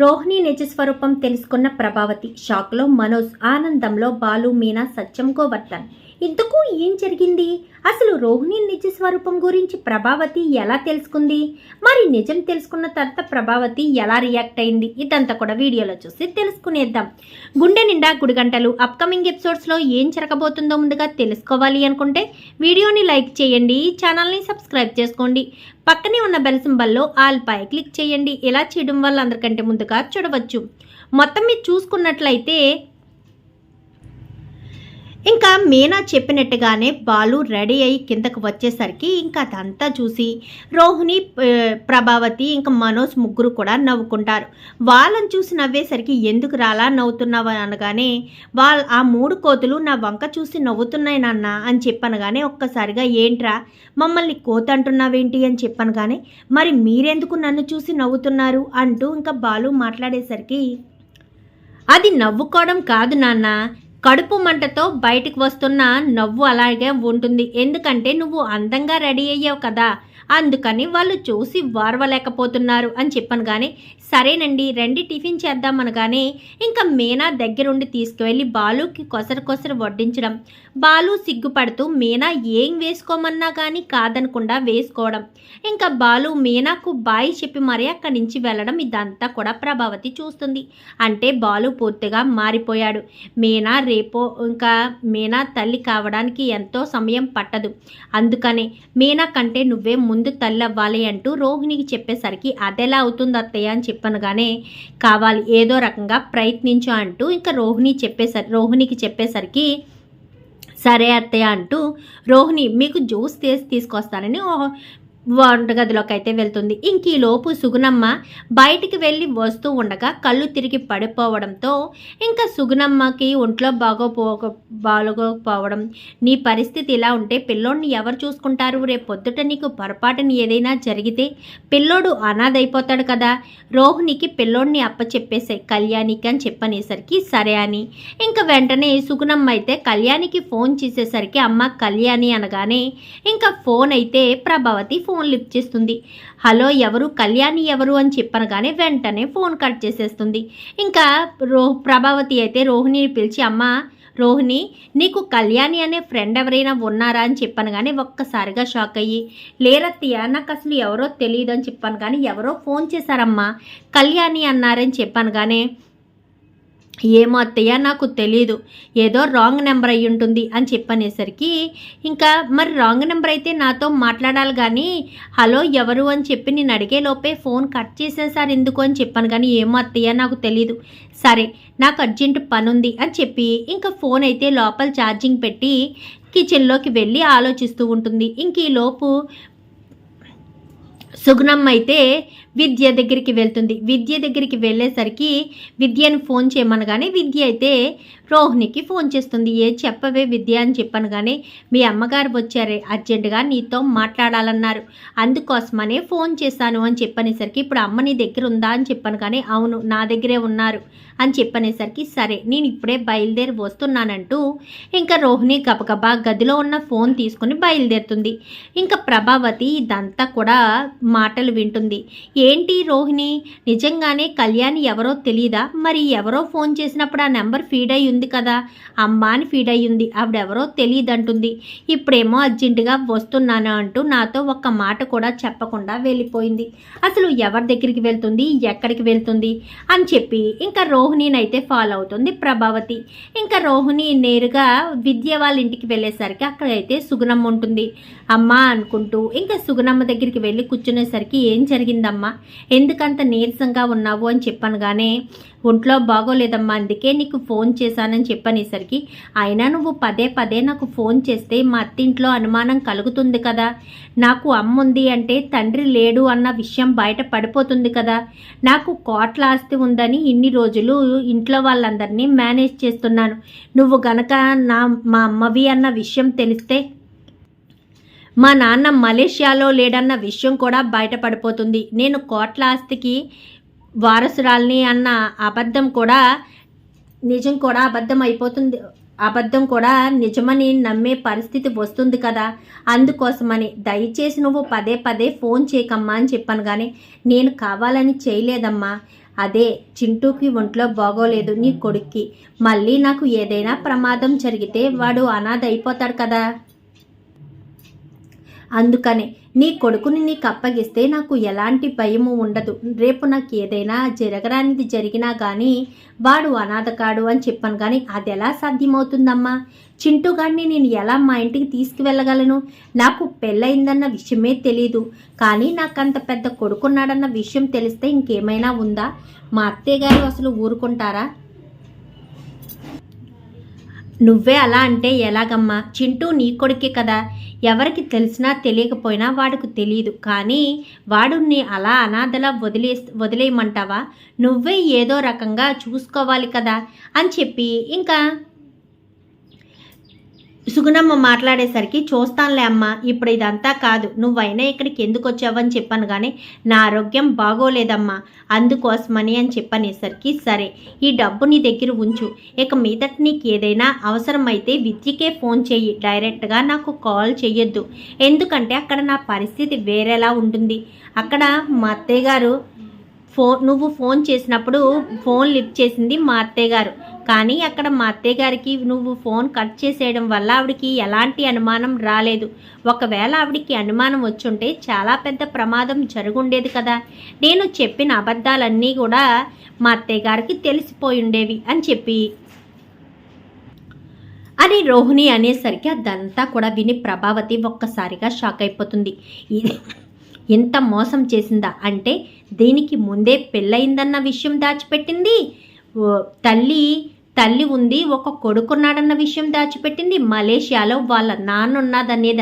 రోహిణి నిజ స్వరూపం తెలుసుకున్న ప్రభావతి షాక్లో మనోజ్ ఆనందంలో బాలు మీనా సత్యం గోవర్ధన్. ఇంతకు ఏం జరిగింది? అసలు రోహిణి నిజ స్వరూపం గురించి ప్రభావతి ఎలా తెలుసుకుంది? మరి నిజం తెలుసుకున్న తర్వాత ప్రభావతి ఎలా రియాక్ట్ అయింది? ఇదంతా కూడా వీడియోలో చూసి తెలుసుకునేద్దాం. గుండె నిండా గుడిగంటలు అప్కమింగ్ ఎపిసోడ్స్లో ఏం జరగబోతుందో ముందుగా తెలుసుకోవాలి అనుకుంటే వీడియోని లైక్ చేయండి ఛానల్ని సబ్స్క్రైబ్ చేసుకోండి. పక్కనే ఉన్న బెల్ సింబల్లో ఆల్ పై క్లిక్ చేయండి. ఇలా చేయడం వల్ల అందరికంటే ముందుగా చూడవచ్చు. మొత్తం మీరు చూసుకున్నట్లయితే ఇంకా మీనా చెప్పినట్టుగానే బాలు రెడీ అయ్యి కిందకు వచ్చేసరికి ఇంకా అదంతా చూసి రోహిణి ప్రభావతి ఇంకా మనోజ్ ముగ్గురు కూడా నవ్వుకుంటారు. వాళ్ళని చూసి నవ్వేసరికి ఎందుకు రాలా నవ్వుతున్నావు అనగానే వాళ్ళ ఆ మూడు కోతులు నా వంక చూసి నవ్వుతున్నాయి నాన్న అని చెప్పనగానే ఒక్కసారిగా ఏంట్రా మమ్మల్ని కోత అంటున్నావేంటి అని చెప్పనగానే మరి మీరెందుకు నన్ను చూసి నవ్వుతున్నారు? అంటూ ఇంకా బాలు మాట్లాడేసరికి అది నవ్వుకోవడం కాదు నాన్న కడుపు మంటతో బయటకు వస్తున్న నవ్వు అలాగే ఉంటుంది. ఎందుకంటే నువ్వు అందంగా రెడీ అయ్యావు కదా. అందుకని వాళ్ళు చూసి వారవలేకపోతున్నారు అని చెప్పాను కానీ సరేనండి రండి టిఫిన్ చేద్దాం అనగానే ఇంకా మీనా దగ్గరుండి తీసుకువెళ్ళి బాలుకి కొసర కొసరు వడ్డించడం. బాలు సిగ్గుపడుతూ మీనా ఏం వేసుకోమన్నా కానీ కాదనకుండా వేసుకోవడం. ఇంకా బాలు మీనాకు బాయ్ చెప్పి మరీ అక్కడి నుంచి వెళ్ళడం ఇదంతా కూడా ప్రభావతి చూస్తుంది. అంటే బాలు పూర్తిగా మారిపోయాడు. మీనా రేపో ఇంకా మీనా తల్లి కావడానికి ఎంతో సమయం పట్టదు. అందుకనే మీనా కంటే నువ్వే ముందు తల్లి అవ్వాలి అంటూ రోహిణికి చెప్పేసరికి అదెలా అవుతుంది అత్తయ్య అని చెప్పనగానే కావాలి ఏదో రకంగా ప్రయత్నించు అంటూ ఇంకా రోహిణి చెప్పేసరి రోహిణికి చెప్పేసరికి సరే అత్తయ్య అంటూ రోహిణి మీకు జ్యూస్ తీసి తీసుకొస్తానని ఓ- వంటగదిలోకి అయితే వెళ్తుంది. ఇంక ఈలోపు లోపు సుగుణమ్మ బయటికి వెళ్ళి వస్తూ ఉండగా కళ్ళు తిరిగి పడిపోవడంతో ఇంకా సుగుణమ్మకి ఒంట్లో బాగోపోక బాగోకపోవడం నీ పరిస్థితి ఇలా ఉంటే పిల్లోడిని ఎవరు చూసుకుంటారు? రేపు పొద్దుట నీకు పొరపాటుని ఏదైనా జరిగితే పిల్లోడు అనాథైపోతాడు కదా. రోహిణికి పిల్లోడిని అప్పచెప్పేసాయి కళ్యాణికి అని చెప్పనేసరికి సరే అని. ఇంకా వెంటనే సుగుణమ్మ అయితే కళ్యాణికి ఫోన్ చేసేసరికి అమ్మ కళ్యాణి అనగానే ఇంకా ఫోన్ అయితే ప్రభావతి ఫోన్ లిఫ్ట్ చేస్తుంది. హలో ఎవరు? కళ్యాణి ఎవరు? అని చెప్పనగానే వెంటనే ఫోన్ కట్ చేసేస్తుంది. ఇంకా రో ప్రభావతి అయితే రోహిణిని పిలిచి అమ్మ రోహిణి నీకు కళ్యాణి అనే ఫ్రెండ్ ఎవరైనా ఉన్నారా? అని చెప్పాను కానీ ఒక్కసారిగా షాక్ అయ్యి లేరత్తయ్య నాకు అసలు ఎవరో తెలియదు అని చెప్పాను కానీ ఎవరో ఫోన్ చేశారమ్మా కళ్యాణి అన్నారని చెప్పాను కానీ ఏమో అత్తయ్య నాకు తెలీదు. ఏదో రాంగ్ నెంబర్ అయి ఉంటుంది అని చెప్పనేసరికి ఇంకా మరి రాంగ్ నెంబర్ అయితే నాతో మాట్లాడాలి కానీ హలో ఎవరు అని చెప్పి నేను అడిగే లోపే ఫోన్ కట్ చేసేసారు ఎందుకు అని చెప్పాను కానీ ఏమో అత్తయ్య నాకు తెలీదు. సరే నాకు అర్జెంట్ పని ఉంది అని చెప్పి ఇంకా ఫోన్ అయితే లోపల ఛార్జింగ్ పెట్టి కిచెన్లోకి వెళ్ళి ఆలోచిస్తూ ఉంటుంది. ఇంక ఈ లోపు సుగుణమ్మ అయితే విద్య దగ్గరికి వెళ్తుంది. విద్య దగ్గరికి వెళ్ళేసరికి విద్యను ఫోన్ చేయమనగానే విద్య అయితే రోహిణికి ఫోన్ చేస్తుంది. ఏ చెప్పవే విద్య అని చెప్పనగానే మీ అమ్మగారు వచ్చారే అర్జెంటుగా నీతో మాట్లాడాలన్నారు. అందుకోసమనే ఫోన్ చేశాను అని చెప్పనేసరికి ఇప్పుడు అమ్మ నీ దగ్గర ఉందా అని చెప్పాను కానీ అవును నా దగ్గరే ఉన్నారు అని చెప్పనేసరికి సరే నేను ఇప్పుడే బయలుదేరి వస్తున్నానంటూ ఇంకా రోహిణి గబగబా గదిలో ఉన్న ఫోన్ తీసుకుని బయలుదేరుతుంది. ఇంకా ప్రభావతి ఇదంతా కూడా మాటలు వింటుంది. ఏ ఏంటి రోహిణి? నిజంగానే కళ్యాణి ఎవరో తెలీదా? మరి ఎవరో ఫోన్ చేసినప్పుడు ఆ నెంబర్ ఫీడ్ అయి ఉంది కదా? అమ్మ అని ఫీడ్ అయి ఉంది. ఆవిడెవరో తెలియదు అంటుంది ఇప్పుడేమో అర్జెంటుగా వస్తున్నాను అంటూ నాతో ఒక్క మాట కూడా చెప్పకుండా వెళ్ళిపోయింది. అసలు ఎవరి దగ్గరికి వెళ్తుంది? ఎక్కడికి వెళ్తుంది? అని చెప్పి ఇంకా రోహిణిని అయితే ఫాలో అవుతుంది ప్రభావతి. ఇంకా రోహిణి నేరుగా విద్య వాళ్ళ ఇంటికి వెళ్ళేసరికి అక్కడైతే సుగుణమ్మ ఉంటుంది. అమ్మ అనుకుంటూ ఇంకా సుగుణమ్మ దగ్గరికి వెళ్ళి కూర్చునేసరికి ఏం జరిగిందమ్మా? ఎందుకంత నీరసంగా ఉన్నావు అని చెప్పనగానే ఒంట్లో బాగోలేదమ్మా అందుకే నీకు ఫోన్ చేశానని చెప్పనేసరికి అయినా నువ్వు పదే పదే నాకు ఫోన్ చేస్తే మా అత్తింట్లో అనుమానం కలుగుతుంది కదా. నాకు అమ్మ ఉంది అంటే తండ్రి లేడు అన్న విషయం బయట పడిపోతుంది కదా. నాకు కోట్ల ఆస్తి ఉందని ఇన్ని రోజులు ఇంట్లో వాళ్ళందరినీ మేనేజ్ చేస్తున్నాను. నువ్వు గనక నా మా అమ్మవి అన్న విషయం తెలిస్తే మా నాన్న మలేషియాలో లేడన్న విషయం కూడా బయటపడిపోతుంది. నేను కోట్ల ఆస్తికి వారసురాల్ని అన్న అబద్ధం కూడా నిజం కూడా అబద్ధం అయిపోతుంది. అబద్ధం కూడా నిజమని నమ్మే పరిస్థితి వస్తుంది కదా. అందుకోసమని దయచేసి నువ్వు పదే పదే ఫోన్ చేయకమ్మా అని చెప్పాను కానీ నేను కావాలని చేయలేదమ్మా. అదే చింటూకి ఒంట్లో బాగోలేదు నీ కొడుక్కి. మళ్ళీ నాకు ఏదైనా ప్రమాదం జరిగితే వాడు అనాథ అయిపోతాడు కదా. అందుకనే నీ కొడుకుని నీకు అప్పగిస్తే నాకు ఎలాంటి భయము ఉండదు. రేపు నాకు ఏదైనా జరగరానిది జరిగినా కానీ వాడు అనాథ కాడు అని చెప్పాను కానీ అది ఎలా సాధ్యమవుతుందమ్మా? చింటూ గారిని నేను ఎలా మా ఇంటికి తీసుకువెళ్ళగలను? నాకు పెళ్ళయిందన్న విషయమే తెలీదు. కానీ నాకు అంత పెద్ద కొడుకున్నాడన్న విషయం తెలిస్తే ఇంకేమైనా ఉందా? మా అత్తయ్య గారు అసలు ఊరుకుంటారా? నువ్వే అలా అంటే ఎలాగమ్మా? చింటూ నీ కొడుకే కదా. ఎవరికి తెలిసినా తెలియకపోయినా వాడికి తెలియదు కానీ వాడుని అలా అనాథలా వదిలే వదిలేయమంటావా? నువ్వే ఏదో రకంగా చూసుకోవాలి కదా అని చెప్పి ఇంకా సుగుణమ్మ మాట్లాడేసరికి చూస్తానులే అమ్మ ఇప్పుడు ఇదంతా కాదు. నువ్వైనా ఇక్కడికి ఎందుకు వచ్చావని చెప్పాను కానీ నా ఆరోగ్యం బాగోలేదమ్మా. అందుకోసమని అని చెప్పనేసరికి సరే ఈ డబ్బు నీ దగ్గర ఉంచు. ఇక మీదట నీకు ఏదైనా అవసరమైతే విద్యకే ఫోన్ చెయ్యి. డైరెక్ట్గా నాకు కాల్ చెయ్యొద్దు. ఎందుకంటే అక్కడ నా పరిస్థితి వేరేలా ఉంటుంది. అక్కడ మా అత్తయ్య గారు ఫోన్ నువ్వు ఫోన్ చేసినప్పుడు ఫోన్ లిఫ్ట్ చేసింది మా అత్తయ్య గారు. కానీ అక్కడ మా అత్తయ్య గారికి నువ్వు ఫోన్ కట్ చేసేయడం వల్ల ఆవిడకి ఎలాంటి అనుమానం రాలేదు. ఒకవేళ ఆవిడికి అనుమానం వచ్చుంటే చాలా పెద్ద ప్రమాదం జరుగుండేది కదా. నేను చెప్పిన అబద్ధాలన్నీ కూడా మా అత్తయ్య గారికి తెలిసిపోయి ఉండేవి అని చెప్పి. అని రోహిణి అనేసరికి అదంతా కూడా విని ప్రభావతి ఒక్కసారిగా షాక్ అయిపోతుంది. ఇది ఎంత మోసం చేసిందా అంటే దీనికి ముందే పెళ్ళయిందన్న విషయం దాచిపెట్టింది? తల్లి తల్లి ఉంది ఒక కొడుకున్నాడన్న విషయం దాచిపెట్టింది మలేషియాలో వాళ్ళ నాన్న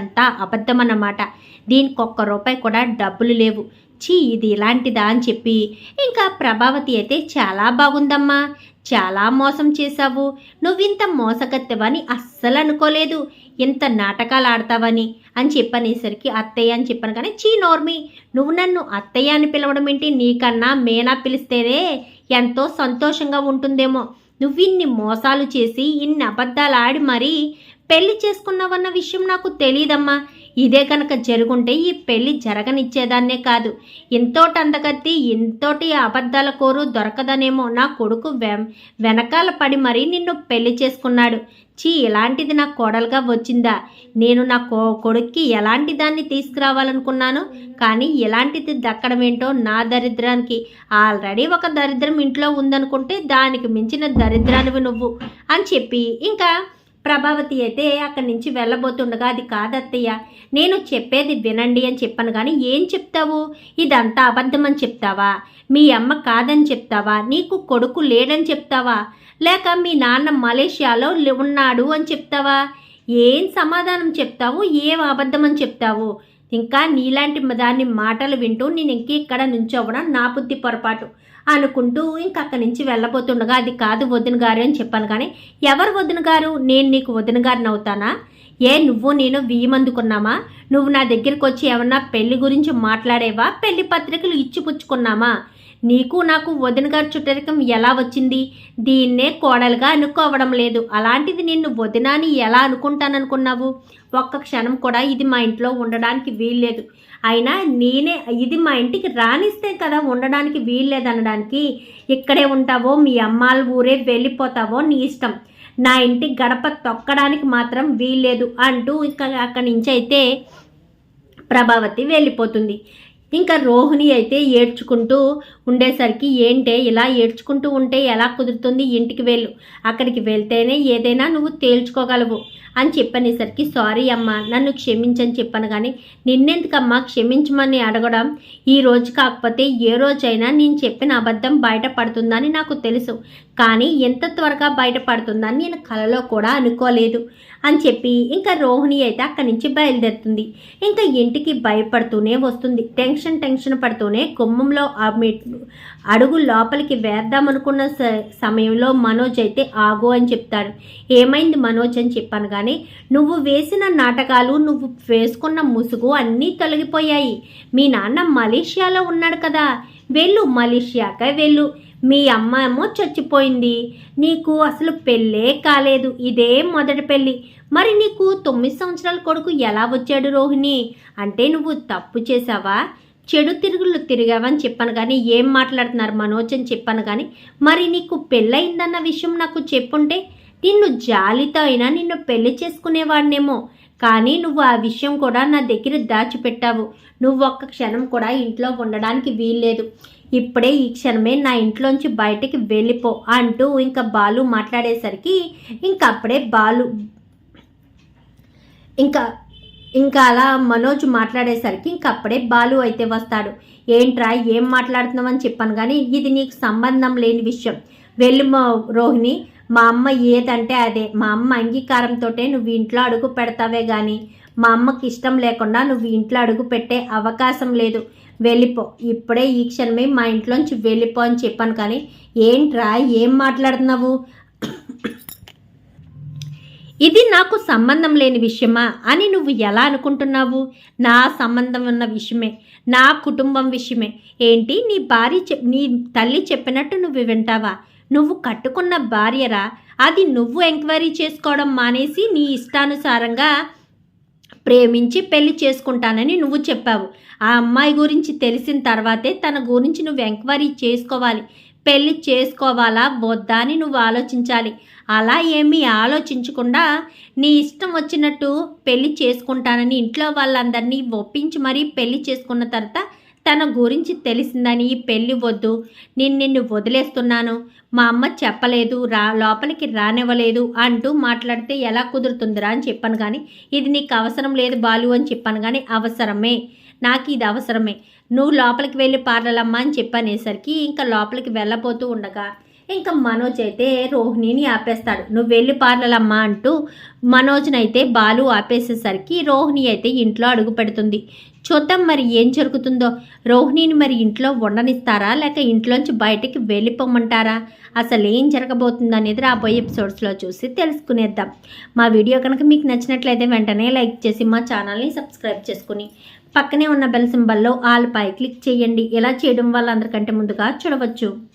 అంతా అబద్ధం అన్నమాట దీనికి ఒక్క రూపాయి కూడా డబ్బులు లేవు. చీ ఇది ఇలాంటిదా అని చెప్పి. ఇంకా ప్రభావతి అయితే చాలా బాగుందమ్మా. చాలా మోసం చేశావు. నువ్వింత మోసగత్తవని అస్సలు అనుకోలేదు. ఇంత నాటకాలు ఆడతావని అని చెప్పనేసరికి అత్తయ్య అని చెప్పాను కానీ చీ నోర్మి నువ్వు నన్ను అత్తయ్య అని పిలవడం ఏంటి? నీకన్నా మేనా పిలిస్తేనే ఎంతో సంతోషంగా ఉంటుందేమో. నువ్వు ఇన్ని మోసాలు చేసి ఇన్ని అబద్ధాలు ఆడి మరీ పెళ్ళి చేసుకున్నావన్న విషయం నాకు తెలియదమ్మా ఇదే కనుక జరుగుంటే ఈ పెళ్ళి జరగనిచ్చేదాన్నే కాదు. ఎంతోటి అందగత్తి ఎంతోటి అబద్ధాల కోరు దొరకదనేమో నా కొడుకు వెనకాల పడి మరీ నిన్ను పెళ్ళి చేసుకున్నాడు. చీ ఇలాంటిది నా కోడలుగా వచ్చిందా? నేను నా కో కొడుక్కి ఎలాంటి దాన్ని తీసుకురావాలనుకున్నాను? కానీ ఎలాంటిది దక్కడం ఏంటో నా దరిద్రానికి. ఆల్రెడీ ఒక దరిద్రం ఇంట్లో ఉందనుకుంటే దానికి మించిన దరిద్రానివి నువ్వు. అని చెప్పి ఇంకా ప్రభావతి అయితే అక్కడి నుంచి వెళ్ళబోతుండగా అది కాదత్తయ్య నేను చెప్పేది వినండి అని చెప్పాను కానీ ఏం చెప్తావు? ఇదంతా అబద్ధమని చెప్తావా? మీ అమ్మ కాదని చెప్తావా? నీకు కొడుకు లేడని చెప్తావా? లేక మీ నాన్న మలేషియాలో ఉన్నాడు అని చెప్తావా? ఏం సమాధానం చెప్తావు? ఏం అబద్ధం అని చెప్తావు? ఇంకా నీలాంటి దాన్ని మాటలు వింటూ నేను ఇంక ఇక్కడ నుంచోవడం నా బుద్ధి పొరపాటు అనుకుంటూ ఇంక అక్కడి నుంచి వెళ్ళబోతుండగా అది కాదు వదిన గారు అని చెప్పాను కానీ ఎవరు వదిన గారు? నేను నీకు వదిన గారిని అవుతానా? ఏ నువ్వు నేను వీయమందుకున్నామా నువ్వు నా దగ్గరికి వచ్చి ఏమన్నా పెళ్ళి గురించి మాట్లాడేవా? పెళ్ళి పత్రికలు ఇచ్చిపుచ్చుకున్నామా? నీకు నాకు వదిన గారి చుట్టరికం ఎలా వచ్చింది? దీన్నే కోడలుగా అనుకోవడం లేదు. అలాంటిది నిన్ను వదినాని ఎలా అనుకుంటాననుకున్నావు? ఒక్క క్షణం కూడా ఇది మా ఇంట్లో ఉండడానికి వీల్లేదు. అయినా నేనే ఇది మా ఇంటికి రానిస్తే కదా ఉండడానికి వీల్లేదనడానికి ఇక్కడే ఉంటావో మీ అమ్మాల ఊరే వెళ్ళిపోతావో నీ ఇష్టం. నా ఇంటి గడప తొక్కడానికి మాత్రం వీల్లేదు అంటూ ఇక అక్కడి నుంచి అయితే ప్రభావతి వెళ్ళిపోతుంది. ఇంకా రోహిణి అయితే ఏడ్చుకుంటూ ఉండేసరికి ఏంటే ఇలా ఏడ్చుకుంటూ ఉంటే ఎలా కుదురుతుంది ఇంటికి వెళ్ళు అక్కడికి వెళ్తేనే ఏదైనా నువ్వు తేల్చుకోగలవు. అని చెప్పనేసరికి సారీ అమ్మా నన్ను క్షమించని చెప్పాను కానీ నిన్నెందుకమ్మా క్షమించమని అడగడం? ఈ రోజు కాకపోతే ఏ రోజైనా నేను చెప్పిన అబద్ధం బయటపడుతుందని నాకు తెలుసు. కానీ ఎంత త్వరగా బయటపడుతుందని నేను కలలో కూడా అనుకోలేదు అని చెప్పి ఇంకా రోహిణి అయితే అక్కడి నుంచి బయలుదేరుతుంది. ఇంకా ఇంటికి భయపడుతూనే వస్తుంది. టెన్షన్ టెన్షన్ పడుతూనే గుమ్మంలో అడుగు లోపలికి వేద్దామనుకున్న స- సమయంలో మనోజ్ అయితే ఆగు అని చెప్తాడు. ఏమైంది మనోజ్ అని చెప్పాను కానీ నువ్వు వేసిన నాటకాలు నువ్వు వేసుకున్న ముసుగు అన్నీ తొలగిపోయాయి. మీ నాన్న మలేషియాలో ఉన్నాడు కదా. వెళ్ళు మలేషియాకే వెళ్ళు. మీ అమ్మ ఏమో చచ్చిపోయింది. నీకు అసలు పెళ్ళే కాలేదు. ఇదే మొదటి పెళ్ళి. మరి నీకు తొమ్మిది సంవత్సరాల కొడుకు ఎలా వచ్చాడు రోహిణి? అంటే నువ్వు తప్పు చేసావా చెడు తిరుగులు తిరిగావని చెప్పాను కానీ ఏం మాట్లాడుతున్నారు? మనోజ్ అని చెప్పాను కానీ మరి నీకు పెళ్ళయిందన్న విషయం నాకు చెప్పుంటే నిన్ను జాలితో అయినా నిన్ను పెళ్ళి చేసుకునేవాడినేమో. కానీ నువ్వు ఆ విషయం కూడా నా దగ్గర దాచిపెట్టావు. నువ్వు ఒక్క క్షణం కూడా ఇంట్లో ఉండడానికి వీల్లేదు. ఇప్పుడే ఈ క్షణమే నా ఇంట్లోంచి బయటికి వెళ్ళిపో అంటూ ఇంకా బాలు మాట్లాడేసరికి ఇంకా అప్పుడే బాలు ఇంకా ఇంకా అలా మనోజ్ మాట్లాడేసరికి ఇంక అప్పుడే బాలు అయితే వస్తాడు. ఏంట్రా ఏం మాట్లాడుతున్నామని చెప్పాను కానీ ఇది నీకు సంబంధం లేని విషయం. వెళ్ళి మా రోహిణి మా అమ్మ ఏదంటే అదే. మా అమ్మ అంగీకారంతో నువ్వు ఇంట్లో అడుగు పెడతావే కానీ మా అమ్మకి ఇష్టం లేకుండా నువ్వు ఇంట్లో అడుగు పెట్టే అవకాశం లేదు. వెళ్ళిపో. ఇప్పుడే ఈ క్షణమే మా ఇంట్లోంచి వెళ్ళిపో అని చెప్పాను కానీ ఏంట్రా ఏం మాట్లాడుతున్నావు? ఇది నాకు సంబంధం లేని విషయమా అని నువ్వు ఎలా అనుకుంటున్నావు? నా సంబంధం ఉన్న విషయమే. నా కుటుంబం విషయమే. ఏంటి? నీ భార్య చెప్ నీ తల్లి చెప్పినట్టు నువ్వు వింటావా? నువ్వు కట్టుకున్న భార్యరా అది నువ్వు ఎంక్వైరీ చేసుకోవడం మానేసి నీ ఇష్టానుసారంగా ప్రేమించి పెళ్ళి చేసుకుంటానని నువ్వు చెప్పావు. ఆ అమ్మాయి గురించి తెలిసిన తర్వాతే తన గురించి నువ్వు ఎంక్వైరీ చేసుకోవాలి. పెళ్ళి చేసుకోవాలా వద్దా అని నువ్వు ఆలోచించాలి. అలా ఏమీ ఆలోచించకుండా నీ ఇష్టం వచ్చినట్టు పెళ్ళి చేసుకుంటానని ఇంట్లో వాళ్ళందరినీ ఒప్పించి మరీ పెళ్ళి చేసుకున్న తర్వాత తన గురించి తెలిసిందని ఈ వద్దు. నేను నిన్ను వదిలేస్తున్నాను. మా అమ్మ చెప్పలేదు రా లోపలికి రానివ్వలేదు అంటూ మాట్లాడితే ఎలా కుదురుతుందిరా అని చెప్పాను కానీ ఇది నీకు అవసరం లేదు బాలు అని చెప్పాను కానీ అవసరమే. నాకు ఇది అవసరమే. నువ్వు లోపలికి వెళ్ళి పార్లలమ్మా అని చెప్పనేసరికి ఇంకా లోపలికి వెళ్ళబోతూ ఉండగా ఇంకా మనోజ్ అయితే రోహిణిని ఆపేస్తాడు. నువ్వు వెళ్ళి పార్లలమ్మా అంటూ మనోజ్నైతే బాలు ఆపేసేసరికి రోహిణి అయితే ఇంట్లో అడుగు పెడుతుంది. చూద్దాం మరి ఏం జరుగుతుందో. రోహిణిని మరి ఇంట్లో ఉండనిస్తారా? లేక ఇంట్లోంచి బయటికి వెళ్ళిపోమంటారా? అసలు ఏం జరగబోతుంది అనేది రాబోయే ఎపిసోడ్స్లో చూసి తెలుసుకునేద్దాం. మా వీడియో కనుక మీకు నచ్చినట్లయితే వెంటనే లైక్ చేసి మా ఛానల్ని సబ్స్క్రైబ్ చేసుకుని పక్కనే ఉన్న బెల్ సింబల్లో ఆల్ పై క్లిక్ చేయండి. ఇలా చేయడం వల్ల అందరికంటే ముందుగా చూడవచ్చు.